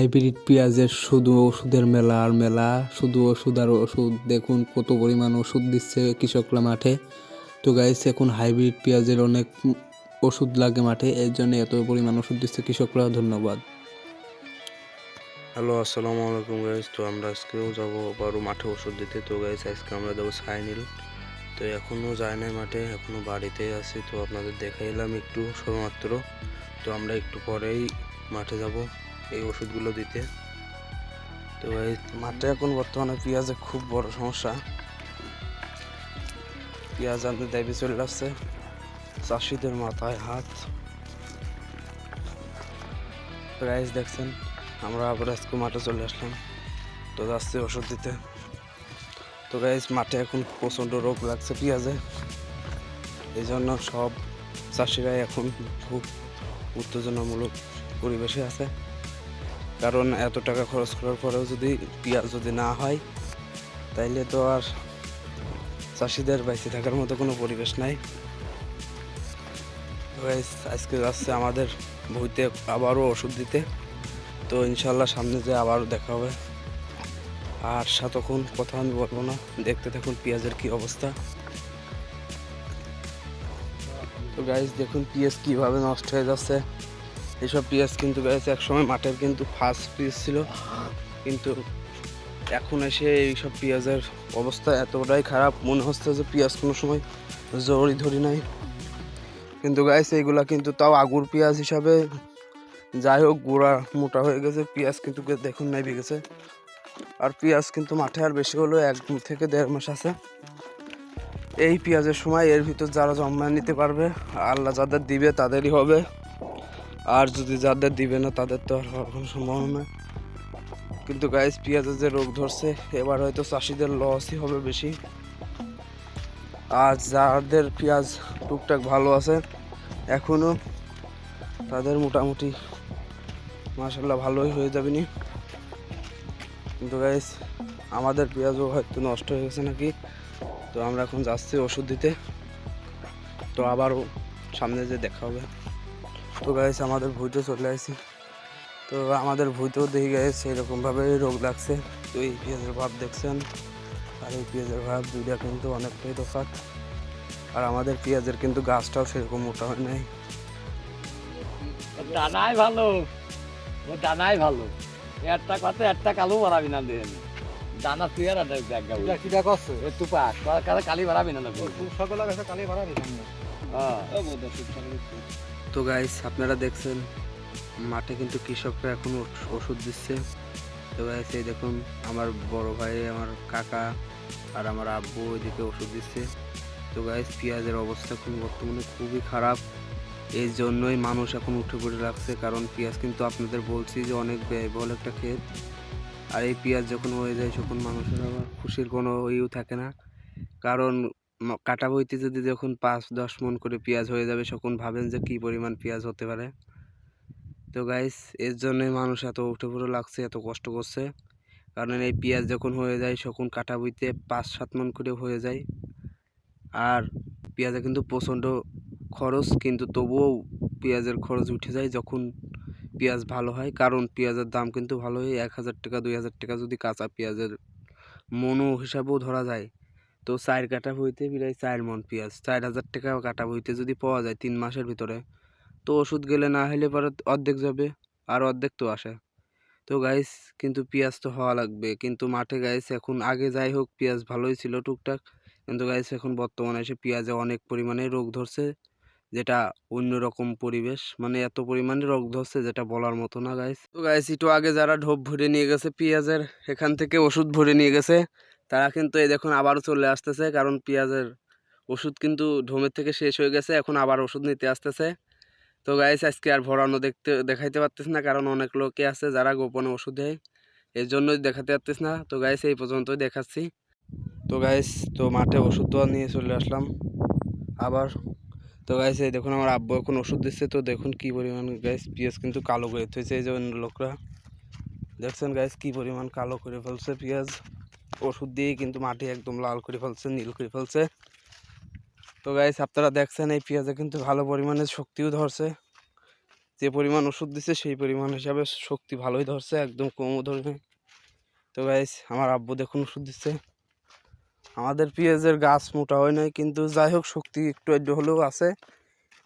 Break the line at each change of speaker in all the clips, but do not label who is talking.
Hybrid পেঁয়াজের শুধু ওষুধের মেলা আর মেলা, শুধু ওষুধ আর ওষুধ। দেখুন কত পরিমাণ ওষুধ দিচ্ছে কৃষকরা মাঠে। তো গাইস এখন হাইব্রিড পেঁয়াজের অনেক ওষুধ লাগে মাঠে, এর জন্য এত পরিমাণ ওষুধ দিচ্ছে কৃষকরা। ধন্যবাদ।
হ্যালো, আসসালামু আলাইকুম গাইজ তো আমরা আজকেও যাব আবারও মাঠে ওষুধ দিতে। তো গাইজ আজকে আমরা যাব সাইনিল তো এখনও যায় নাই মাঠে এখনও বাড়িতেই আছি। তো আপনাদের দেখাইলাম একটু শুধুমাত্র। তো আমরা একটু পরেই মাঠে যাব। এই ওষুধগুলো দিতে। তো এই মাঠে এখন বর্তমানে পেঁয়াজের খুব বড় সমস্যা। পেঁয়াজ আনতে দাবি চলে আসছে। চাষিদের মাথায় হাত। প্রাইস দেখছেন, আমরা আবার আজকে মাঠে চলে আসলাম। তো যাচ্ছে ওষুধ দিতে। তো গাইজ মাঠে এখন প্রচণ্ড রোগ লাগছে পেঁয়াজে। এই জন্য সব চাষিরাই এখন খুব উত্তেজনামূলক পরিবেশে আছে। কারণ এত টাকা খরচ করার পরেও যদি পেঁয়াজ যদি না হয়, তাইলে তো আর চাষিদের বাইসে থাকার মতো কোনো পরিবেশ নাই। আজকে যাচ্ছে আমাদের ভুইতে আবারও ওষুধ দিতে। তো ইনশাল্লাহ সামনে যে আবারও দেখা হবে। আর সাতক্ষণ কথা আমি বলব না, দেখতে থাকুন পেঁয়াজের কি অবস্থা। তো গাইজ দেখুন পেঁয়াজ কীভাবে নষ্ট হয়ে যাচ্ছে। এইসব পিঁয়াজ কিন্তু গাইজ একসময় মাঠের কিন্তু ফার্স্ট পেঁয়াজ ছিল। কিন্তু এখন এসে এইসব পেঁয়াজের অবস্থা এতটাই খারাপ। মনে হচ্ছে যে পেঁয়াজ কোনো সময় জড়ি ধরি নাই। কিন্তু গাইজ এইগুলা কিন্তু তাও আগুর পেঁয়াজ হিসাবে। যাই হোক, গোড়া মোটা হয়ে গেছে। পেঁয়াজ কিন্তু দেখুন নেবে গেছে আর পেঁয়াজ কিন্তু মাঠে আর বেশি হলেও এক থেকে দেড় মাস আছে। এই পেঁয়াজের সময় এর ভিতর যারা জমা নিতে পারবে, আল্লাহ যাদের দিবে তাদেরই হবে। আর যদি যাদের দিবে না, তাদের তো আর হওয়ার কোনো সম্ভাবনা কিন্তু গাইজ পেঁয়াজের যে রোগ ধরছে, এবার হয়তো চাষিদের লসই হবে বেশি। আর যাদের পেঁয়াজ টুকটাক ভালো আছে এখনও তাদের মোটামুটি মাসাল্লাহ ভালোই হয়ে যাবে নি। কিন্তু গাইস আমাদের পেঁয়াজও হয়তো নষ্ট হয়ে গেছে নাকি? তো আমরা এখন যাচ্ছি ওষুধ দিতে। তো আবারও সামনে যে দেখা হবে। তো গাইস আমাদের ভুইতে চলে আসছি তো আমাদের ভুইতেও দেখি গাইস সেরকমভাবে রোগ লাগছে। তো এই পেঁয়াজের ভাব দেখছেন? আর এই পেঁয়াজের ভাব দুইটা কিন্তু অনেকটাই তফাৎ আর আমাদের পেঁয়াজের কিন্তু গাছটাও সেরকম মোটা হয় নাই।
দানাই ভালো। ও দানাই ভালো। একটা কথা একটা কালো বাড়াবি না দেন। দানা তুই আর একটা ব্যাগ গাবি
এটা কিটা করছে?
এ তু পাক কালি বাড়াবি না না
তুই সকলে গেছে কালি বাড়াবি
হ্যাঁ।
তো গাইস আপনারা দেখছেন, মাঠে কিন্তু কৃষকরা এখন ওষ- ওষুধ দিচ্ছে। তো গাইস এই দেখুন, আমার বড় ভাই, আমার কাকা আর আমার আব্বু ওইদিকে ওষুধ দিচ্ছে। তো গাইস পেঁয়াজের অবস্থা এখন বর্তমানে খুবই খারাপ। এই জন্যই মানুষ এখন উঠে পড়ে লাগছে, কারণ পেঁয়াজ কিন্তু আপনাদের বলছি যে অনেক ব্যয়বহুল একটা ক্ষেত। আর এই পেঁয়াজ যখন হয়ে যায়, তখন মানুষের আবার খুশির কোনো ইউ থাকে না। কারণ কাটা বইতে যদি যখন পাঁচ, দশ মন করে পেঁয়াজ হয়ে যাবে, তখন ভাবেন যে কী পরিমাণ পেঁয়াজ হতে পারে। তো গাইস এর জন্যই মানুষ এত উঠে পড়ে লাগছে, এত কষ্ট করছে। কারণ এই পেঁয়াজ যখন হয়ে যায়, তখন কাটা বইতে পাঁচ, সাত মন করে হয়ে যায়। আর পেঁয়াজে কিন্তু প্রচণ্ড খরচ, কিন্তু তবুও পেঁয়াজের খরচ উঠে যায় যখন পেঁয়াজ ভালো হয়। কারণ পেঁয়াজের দাম কিন্তু ভালোই, এক হাজার টাকা, দুই হাজার টাকা যদি কাঁচা পেঁয়াজের মনো হিসাবেও ধরা যায়। তো চার কাটা বইতে প্রায় চার মন পেঁয়াজ, চার হাজার টাকা কাটা বইতে যদি পাওয়া যায় তিন মাসের ভিতরে। তো ওষুধ গেলে না হলে পরে অর্ধেক যাবে আর অর্ধেক তো আসে। তো গাইস কিন্তু পেঁয়াজ তো হওয়া লাগবে। কিন্তু মাঠে গাইস এখন আগে যাই হোক পেঁয়াজ ভালোই ছিল টুকটাক। কিন্তু গাইস এখন বর্তমানে এসে পেঁয়াজে অনেক পরিমাণে রোগ ধরছে, যেটা অন্যরকম পরিবেশ। মানে এত পরিমাণে রোগ ধরছে যেটা বলার মতো না গাইস তো গাইস একটু আগে যারা ঢোপ ভরে নিয়ে গেছে পেঁয়াজের, এখান থেকে ওষুধ ভরে নিয়ে গেছে। তারা কিন্তু এই দেখুন আবারও চলে আসতেছে, কারণ পেঁয়াজের ওষুধ কিন্তু ঢোমের থেকে শেষ হয়ে গেছে, এখন আবার ওষুধ নিতে আসতেছে। তো গাইস আজকে আর ভরানো দেখতে, দেখাইতে পারতেছি না, কারণ অনেক লোকে আছে যারা গোপনে ওষুধ দেয় এর জন্যই দেখাতে পারতেছি না। তো গাইস এই পর্যন্তই দেখাচ্ছি। তো গাইস তো মাঠে ওষুধ দেওয়া নিয়ে চলে আসলাম আবার। তো গাইস এই দেখুন আমার আব্বু এখন ওষুধ দিচ্ছে, তো দেখুন কি পরিমাণ গাইস পেঁয়াজ কিন্তু কালো করে থয়েছে এই যে লোকরা। দেখছেন গাইস কি পরিমাণ কালো করে ফেলছে পেঁয়াজ। ওষুধ দিয়ে কিন্তু মাটি একদম লাল করে ফেলছে, নীল করে ফেলছে। তো গাইস আপনারা দেখছেন এই পেঁয়াজে কিন্তু ভালো পরিমাণে শক্তিও ধরছে। যে পরিমাণ ওষুধ দিচ্ছে সেই পরিমাণ হিসাবে শক্তি ভালোই ধরছে, একদম কমও ধরে নেই তো গাইস আমার আব্বু দেখুন ওষুধ দিচ্ছে আমাদের পেঁয়াজের গাছ মোটা হয় নাই, কিন্তু যাই হোক, শক্তি একটু একটু হলেও আছে।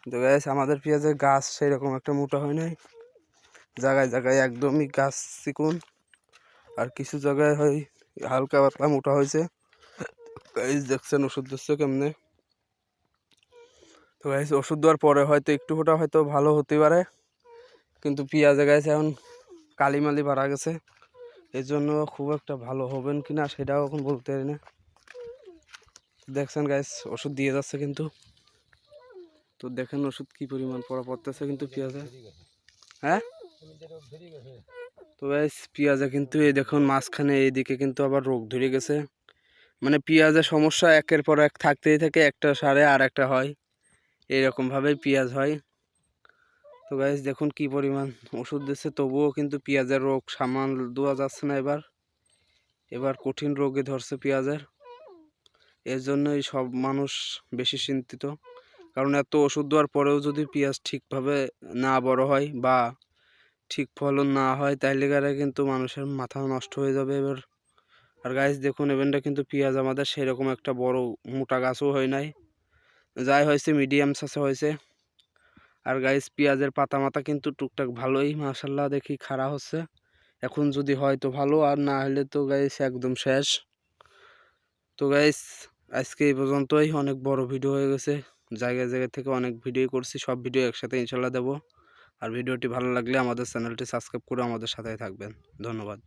তো গাইস আমাদের পেঁয়াজের গাছ সেই রকম একটা মোটা হয় নাই। জায়গায় জায়গায় একদমই গাছ চিকুন। আর কিছু জায়গায় হয় হালকা পাতলা মোটা হয়েছে। গাইস দেখছেন ওষুধ দিচ্ছে কেমনে? তো গাইস ওষুধ দেওয়ার পরে হয়তো একটু ফোটা হয়তো ভালো হতে পারে। কিন্তু পেঁয়াজে গাইছে এখন কালিমালি বাড়া গেছে। এই জন্য খুব একটা ভালো হবেন কি না সেটাও এখন বলতে পারি না। দেখছেন গাইস ওষুধ দিয়ে যাচ্ছে কিন্তু। তো দেখেন ওষুধ কি পরিমাণ পড়া পড়তেছে কিন্তু পেঁয়াজে। হ্যাঁ? তো গাইস পেঁয়াজে কিন্তু এই দেখুন মাঝখানে এইদিকে কিন্তু আবার রোগ ধরে গেছে। মানে পেঁয়াজের সমস্যা একের পর এক থাকতেই থাকে, একটা সারে আর একটা হয়। এইরকমভাবেই পেঁয়াজ হয়। তো গাইস দেখুন কি পরিমাণ ওষুধ দিচ্ছে, তবুও কিন্তু পেঁয়াজের রোগ সামান দেওয়া যাচ্ছে না এবার। এবার কঠিন রোগে ধরছে পেঁয়াজের। এর জন্যই সব মানুষ বেশি চিন্তিত। কারণ এত ওষুধ দেওয়ার পরেও যদি পেঁয়াজ ঠিকভাবে না বড় হয় বা ঠিক ফলন না হয় তাইলে গারে কিন্তু মানুষের মাথা নষ্ট হয়ে যাবে এবার। আর গাছ দেখুন এবারটা কিন্তু পেঁয়াজ আমাদের সেরকম একটা বড় মোটা গাছও হয় নাই। যাই হয়েছে মিডিয়াম সাইজে হয়েছে। আর গাইস পেঁয়াজের পাতা মাথা কিন্তু টুকটাক ভালোই, মাশাল্লাহ, দেখি খাড়া হচ্ছে। এখন যদি হয় তো ভালো, আর না হলে তো গাইস একদম শেষ। তো গাইস আজকে এই পর্যন্তই, অনেক বড় ভিডিও হয়ে গেছে। জায়গায় জায়গা থেকে অনেক ভিডিও করছি, সব ভিডিও একসাথে ইনশাল্লাহ দেবো। আর ভিডিওটি ভালো লাগলে আমাদের চ্যানেলটি সাবস্ক্রাইব করে আমাদের সাথে থাকবেন। ধন্যবাদ।